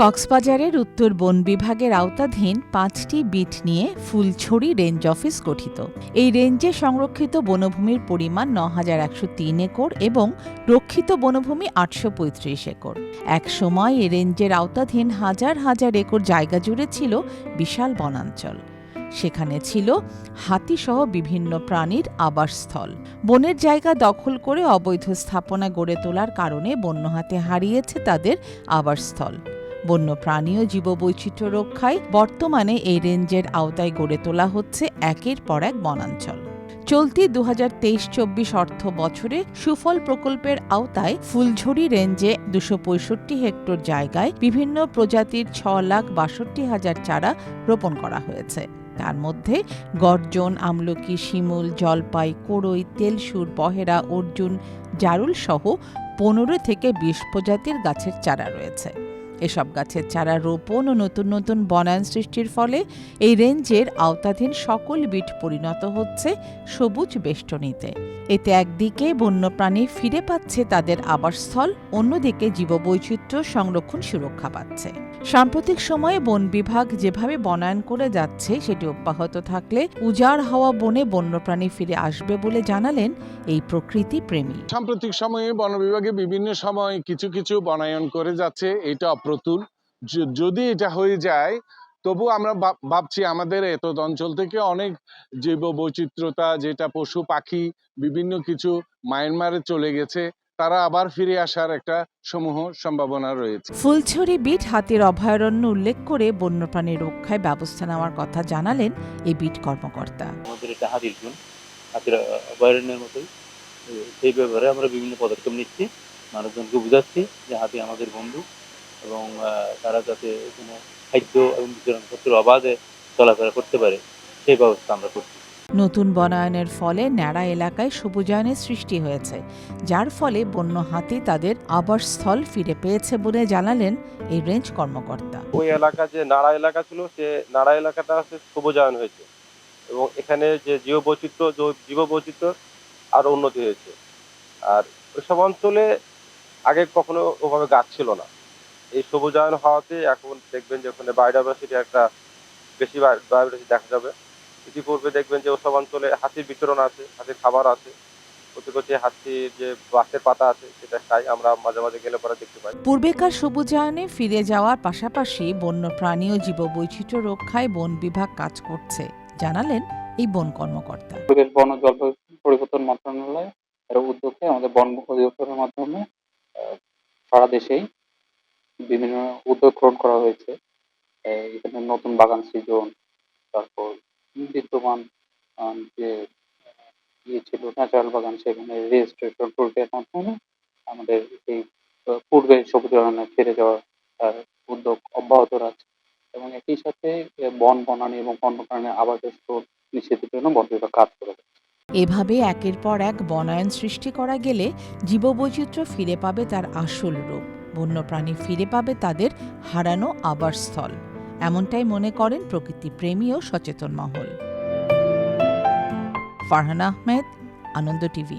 কক্সবাজারের উত্তর বন বিভাগের আওতাধীন পাঁচটি বিট নিয়ে ফুলছড়ি রেঞ্জ অফিস গঠিত। এই রেঞ্জে সংরক্ষিত বনভূমির পরিমাণ ন হাজার একশো তিন একর এবং রক্ষিত বনভূমি আটশো পঁয়ত্রিশ একর। এক সময় এই রেঞ্জের আওতাধীন হাজার হাজার একর জায়গা জুড়ে ছিল বিশাল বনাঞ্চল। সেখানে ছিল হাতিসহ বিভিন্ন প্রাণীর আবাসস্থল। বনের জায়গা দখল করে অবৈধ স্থাপনা গড়ে তোলার কারণে বন্য হাতে হারিয়েছে তাদের আবাসস্থল। বন্যপ্রাণী ও জীববৈচিত্র্য রক্ষায় বর্তমানে এই রেঞ্জের আওতায় গড়ে তোলা হচ্ছে একের পর এক বনাঞ্চল। চলতি দু হাজার তেইশ চব্বিশ অর্থ বছরে সুফল প্রকল্পের আওতায় ফুলঝুরি রেঞ্জে দুশো পঁয়ষট্টি হেক্টর জায়গায় বিভিন্ন প্রজাতির ছ লাখ বাষট্টি হাজার চারা রোপণ করা হয়েছে। তার মধ্যে গর্জন, আমলকি, শিমুল, জলপাই, কোড়ই, তেলসুর, বহেরা, অর্জুন, জারুল সহ পনেরো থেকে বিশ প্রজাতির গাছের চারা রয়েছে। এসব গাছের চারা রোপণ ও নতুন নতুন বনায়ন সৃষ্টির ফলে এই রেঞ্জের আওতাধীন সকল বিট পরিণত হচ্ছে সবুজ বেষ্টনীতে। এতে একদিকে বন্যপ্রাণী ফিরে পাচ্ছে তাদের আবাসস্থল, অন্যদিকে জীববৈচিত্র্য সংরক্ষণ সুরক্ষা পাচ্ছে। সাম্প্রতিক সময়ে বন বিভাগ যেভাবে বনায়ন করে যাচ্ছে, সেটি অব্যাহত থাকলে উজাড় হওয়া বনে বন্যপ্রাণী ফিরে আসবে বলে জানালেন এই প্রকৃতি প্রেমী। সাম্প্রতিক সময়ে বন বিভাগে বিভিন্ন সময় কিছু কিছু বনায়ন করে যাচ্ছে, এটা অপ্রতুল। যদি এটা হয়ে যায়, তবু আমরা ভাবছি আমাদের এত অঞ্চল থেকে অনেক জৈব বৈচিত্র্যতা যেটা পশু, পাখি, বিভিন্ন কিছু মায়ানমারে চলে গেছে। তারা আবার ফিরে আসার একটা সমূহ সম্ভাবনা রয়েছে। ফুলছড়ি বিট হাতির অভয়ারণ্য উল্লেখ করে বন্যপ্রাণী রক্ষায় ব্যবস্থা নেওয়ার কথা জানালেন এই বিট কর্মকর্তা। আমাদের এটা হাতির জোন হাতির অভয়ারণ্যের মতোই। সেই ব্যাপারে আমরা বিভিন্ন পদক্ষেপ নিচ্ছি মানুষজনকে বুঝাচ্ছি যে হাতি আমাদের বন্ধু এবং তারা যাতে কোনো খাদ্য এবং বিতরণপত্রের অবাধে চলাফেরা করতে পারে সেই ব্যবস্থা আমরা করছি। নতুন বনায়নের ফলে ন্যাড়া এলাকায় সবুজায়নের সৃষ্টি হয়েছে, যার ফলে বন্য হাতি তাদের আবাসস্থল ফিরে পেয়েছে বলে জানালেন এই রেঞ্জ কর্মকর্তা। ওই এলাকা যে নাড়া এলাকা ছিল, সে নাড়া এলাকাটা সবুজায়ন হয়েছে এবং এখানে যে জীববৈচিত্র্য জৈ- জীববৈচিত্র্য আরও উন্নতি হয়েছে। আর ওইসব অঞ্চলে আগে কখনো ওভাবে গাছ ছিল না। এই সবুজায়ন হওয়াতে এখন দেখবেন যে ওখানে বায়োডাইভার্সিটি একটা বেশি বায়োডাইভার্সিটি দেখা যাবে। ইতিপূর্বে দেখবেন যে ওসব অঞ্চলে হাতির বিতরণ আছে হাতির খাবার আছে। যে পাতা আছে সেটা খাই আমরা মাঝে মাঝে গেলে পরে দেখতে পাই। পূর্বেকার সবুজায়নে ফিরে যাওয়ার পাশাপাশি বন্যপ্রাণী ও জীববৈচিত্র্য রক্ষায় বন বিভাগ কাজ করছে জানালেন এই বন কর্মকর্তা। পরিবেশ বন ও জলবায়ু পরিবর্তন মন্ত্রণালয় এর উদ্যোগে আমাদের বন অধিদপ্তরের মাধ্যমে সারা দেশেই বিভিন্ন উদ্যোগ গ্রহণ করা হয়েছে। এখানে নতুন বাগান সৃজন তারপর আহ, যে ইয়ে ছিল ন্যাচারাল বাগান সেখানে রেজিস্ট্রেশন প্রক্রিয়ার মাধ্যমে আমাদের এই আহ, পূর্বে সবুজ অরণ্যে ফিরে যাওয়ার উদ্যোগ অব্যাহত রাখছে এবং একই সাথে বন বনানী এবং বন্যপ্রাণীর আবাসস্থল নিষেধের জন্য বন কাজ করে এভাবে একের পর এক বনায়ন সৃষ্টি করা গেলে জীববৈচিত্র্য ফিরে পাবে তার আসল রূপ। বন্যপ্রাণী ফিরে পাবে তাদের হারানো আবাসস্থল। এমনটাই মনে করেন প্রকৃতি প্রেমী ও সচেতন মহল। ফারহান আহমেদ আনন্দ টিভি।